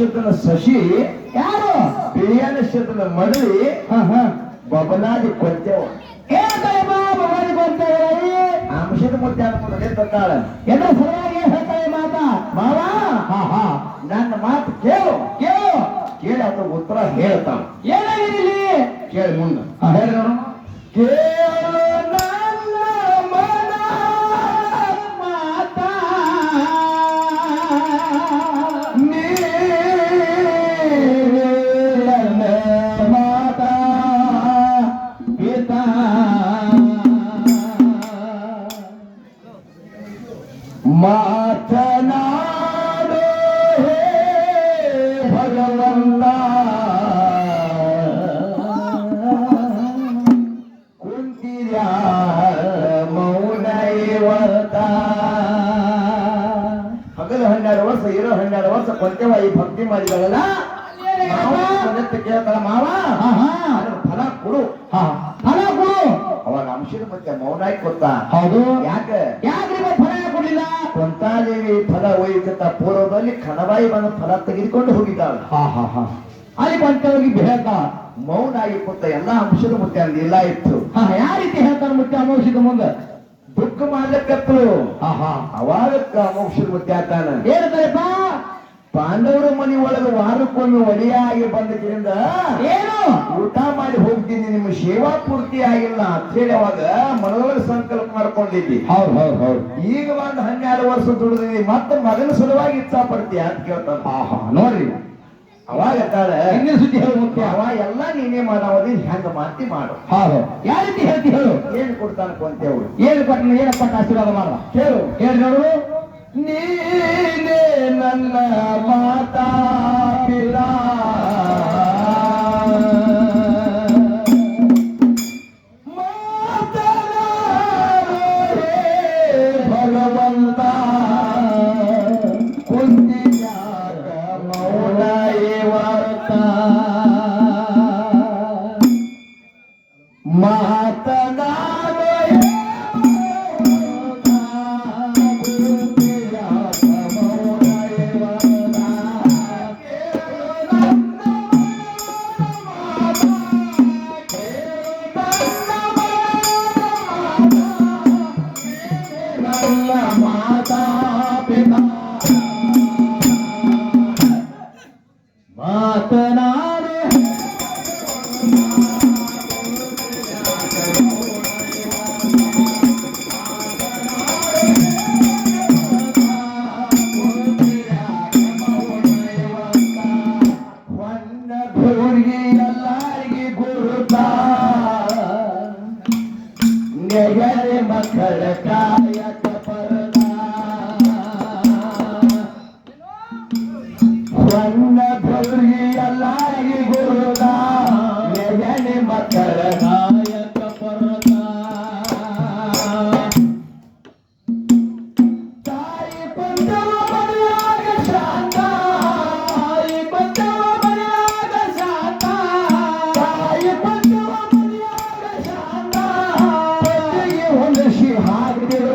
ಅಮೋಘ ಶಶಿ ಯಾರು? ಬಿರಿಯಾನಿ ಶತನ ಮರಳಿ ಬಬಲಾದಿ ಕೊಂತೆವ ಅಂಶದ ಮುದ್ದೆ ತತ್ತಾಳ ಎದ್ರ ಸಲುವಾಗಿ ಹೇಳ್ತಾರೆ ಮಾತಾ. ಮಾವ ನನ್ನ ಮಾತು ಕೇಳು. ಕೇಳು. ಕೇಳಿ ಅದ್ರ ಉತ್ತರ ಹೇಳ್ತಾಳ. ಮಾತನಾಡು ಹೇ ಭಗವಂತ ಕುಂತಿರ್ಯಾ ಮೌನ ಇವತ್ತ ಹಗಲು ಹನ್ನೆರಡು ವರ್ಷ ಇರೋ ಹನ್ನೆರಡು ವರ್ಷ ಕೊಂತೆವಾಯಿ ಭಕ್ತಿ ಮಾಡಿದಳಲ್ಲ ಮಾವ ಮನೆತ್ತ ಕೇಳ್ತಾಳ ಮಾವ ಅದರ ಫಲ ಕೊಡು ಫಲ ಕೊಡು ಅವಾಗ ಅಂಶದ ಮತ್ತೆ ಮೌನ ಕೊಡ್ತಾ ಹೌದು ಯಾಕೆ ಯಾಕ್ರಿ ಫಲ ಕೊಡ್ಲಿಲ್ಲ ಕೊಂತಾದೇವಿ ಫಲ ಒಯ್ಯಕತ್ತ ಪೂರ್ವದಲ್ಲಿ ಕಣಬಾಯಿ ಬಂದ ಫಲ ತೆಗೆದುಕೊಂಡು ಹೋಗಿದ್ದಾಳೆ. ಅಲ್ಲಿ ಕೊಂತವಾಗಿ ಬೇಗ ಮೌನ ಆಗಿ ಕೊಟ್ಟ ಎಲ್ಲಾ ಅಂಶದ ಮುತ್ತೆ ಅಲ್ಲಿ ಇಲ್ಲ ಇತ್ತು. ಯಾವ ರೀತಿ ಹೇಳ್ತಾನೆ ಮುತ್ತೆ ಅಮೋಷದ ಮುಂದೆ? ದುಃಖ ಮಾಡ್ಲಕ್ಕತ್ತರು ಅವಾಗ ಅಮೋಕ್ಷದ ಮುತ್ತೆ ಆತಾನ ಹೇಳ್ತಾರಪ್ಪ ಪಾಂಡವರ ಮನೆ ಒಳಗೆ ವಾರಕ್ಕೊಮ್ಮೆ ಒಡೆಯಾಗಿ ಬಂದದ್ರಿಂದ ಏನು? ಊಟ ಮಾಡಿ ಹೋಗ್ತೀನಿ ನಿಮ್ಮ ಸೇವಾ ಪೂರ್ತಿ ಆಗಿಲ್ಲ ಅಂತ ಹೇಳಿ ಅವಾಗ ಮನದೊಳಗೆ ಸಂಕಲ್ಪ ಮಾಡ್ಕೊಂಡಿದ್ದಿ. ಹೌದು ಹೌದು ಹೌದು. ಈಗ ಒಂದು ಹನ್ನೆರಡು ವರ್ಷ ದುಡಿದಿದ್ದಿ. ಮತ್ತೆ ಮಗನ ಸುಲಭವಾಗಿ ಇಚ್ಛಾ ಪಡ್ತೀಯ ಅಂತ ಕೇಳ್ತಾನ. ನೋಡ್ರಿ. ಅವಾಗ ಹಿಂದಿನ ಸುದ್ದಿ ಹೇಳು ಮುಖ್ಯ. ಅವ ಎಲ್ಲ ನೀನೇ ಮಾಡಾವದಿ ಹೆಂಗ ಮಾತಿ ಮಾಡು. ಹೌದು. ಯಾವ ರೀತಿ ಹೇಳ್ತಿ ಹೇಳು? ಏನ್ ಕೊಡ್ತಾನ ಕೊಂತೇವು ಏನ್ ಕೊಟ್ಟ ಏನಪ್ಪ ಆಶೀರ್ವಾದ ಮಾಡ? ಹೇಳು. ಹೇಳಿ ನೋಡು. ನೀನೇ ನನ್ನ ಮಾತಾ ಪಿತಾ.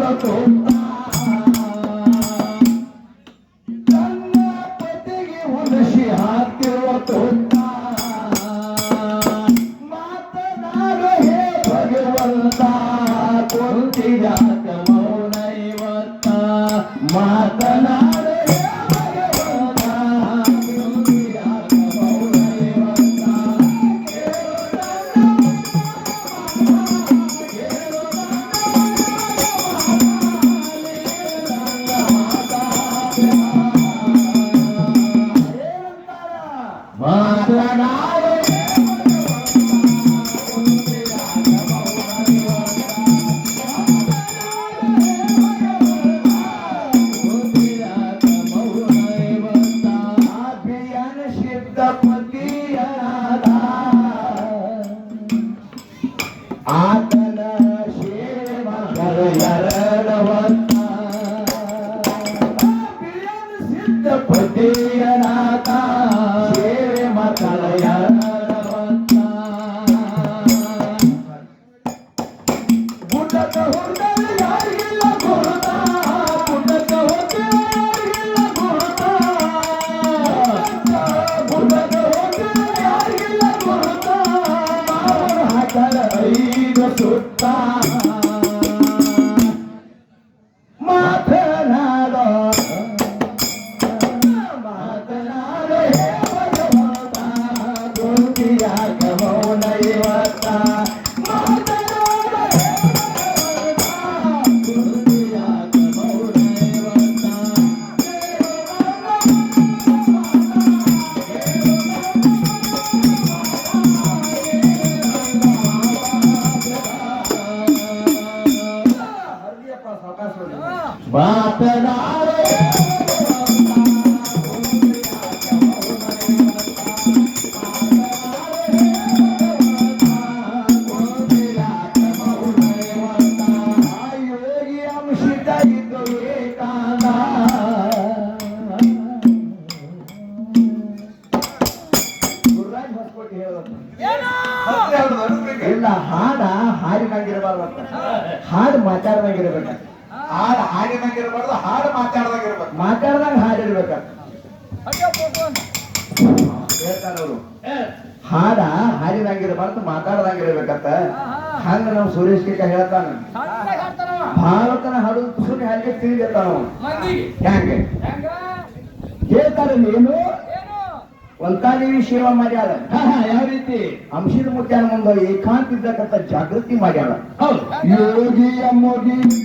মতো ಹೇಳ್ತಾರ ಅವರು ಹಾಡ ಹಾಡಿನಾಗಿರಬಾರ್ದು ಮಾತಾಡ್ದಂಗಿರ್ಬೇಕಂತ. ಹಂಗ ನಾವು ಸುರೇಶ್ ಕೇಕ ಹೇಳ್ತಾನ. ಭಾರತನ ಹಾಡು ಸುಮ್ಮನೆ ಹಾಗೆ ತಿಳಿದಿರ್ತಾನ ಹೆಂಗೆ? ಹೇಳ್ತಾರೆ ನೀನು? ಒಂತಾದೇವಿ ಸೇವಾ ಮಾಡ್ಯಾಳ. ಯಾವ ರೀತಿ? ಅಂಶದ ಮುಖ್ಯ ಮುಂದೆ ಏಕಾಂತ ಇದ್ದಕ್ಕಂತ ಜಾಗೃತಿ ಮಾಡ್ಯಾಳ. ಯೋಗಿಯ ಮುಗಿಂದ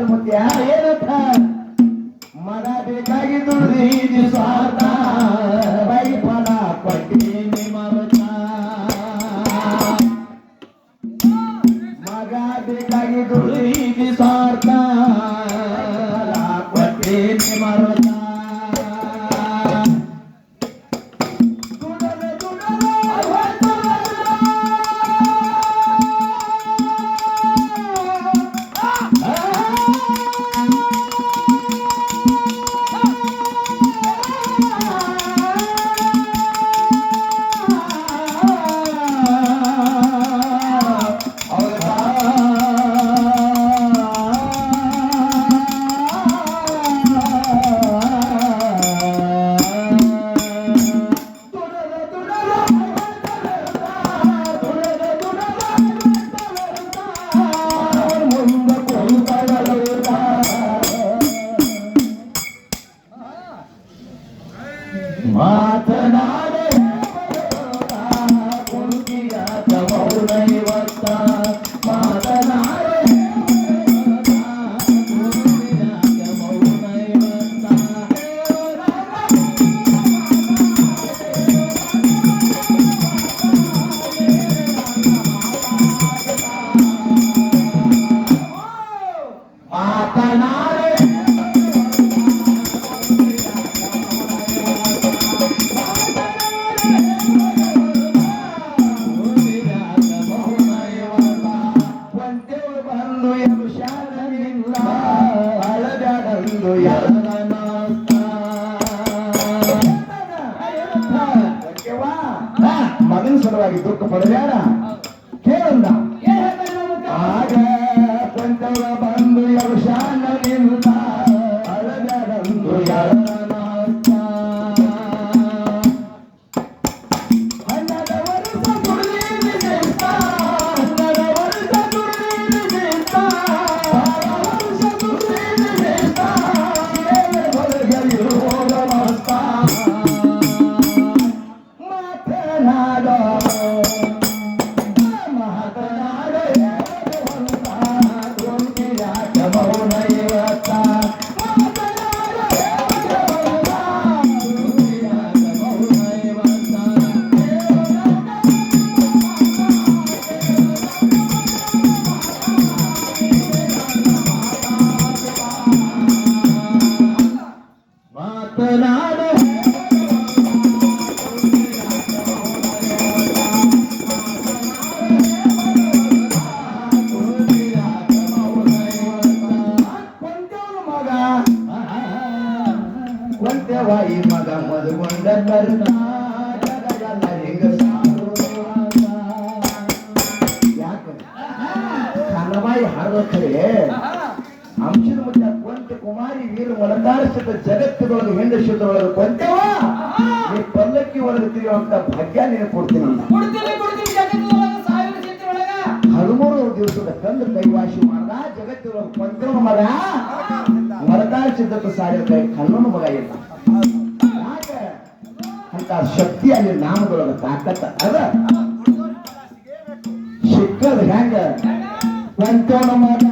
ಏನಂತ ಮಗ ಬೇಕಾಗಿ ದುಡಿದು ಸ್ವಾರ್ಥ ಬೈ ಫಲ ಕೊಟ್ಟೀನಿ ಮಗ ಬೇಕಾಗಿ ದುಡಿದು ಮಮತ ಮಗನ ಸಲುವಾಗಿ ದುಃಖ ಪಡಬೇಡ ಕೇಳಂದ ಆಗ ಕೊಂಚವ ಕೊಂತೆವಾಯಿ ಮಗ ಮದುಗೊಂಡ ಕರ್ನಾಟಕದ ಹಿಂಗ ಯಾಕೆ? ಕನ್ನಬಾಯಿ ಹಾಡೋ ಕಡೆ ಅಂಶದ ಮುಟ್ಟ ಕೊಂತ ಕುಮಾರಿ ವೀರ ಮಲತಾರಿಸಿದ ಜಗತ್ತಿನೊಳಗೆ ಹೆಂಡಸಿದ್ರೊಳಗೆ ಕೊಂತೆವ? ಈ ಪಲ್ಲಕ್ಕಿ ಒಳಗೆ ತಿಳಿಯುವಂತ ಭಾಗ್ಯ ನೀನು ಕೊಡ್ತೀನಿ. ಹದಿಮೂರು ದಿವಸದ ಕಂದು ಕೈವಾಶಿ ಮಾಡ್ದ ಜಗತ್ತಿನೊಳಗೆ ಕೊಂತೆವ ಮಗ. ಮಲತಾರಿಸಿದ್ದಕ್ಕೆ ಸಾರಿದ ಕೈ ಕಣ್ಣನ ಮಗ ಇಲ್ಲ ಅಂತ ಶಕ್ತಿ ಅಲ್ಲಿ ನಾಮದೊಳಗ ತಾಕತ್ತ. ಅದ ಸಿಕ್ಕದ ಹೆಂಗ? ಮಗ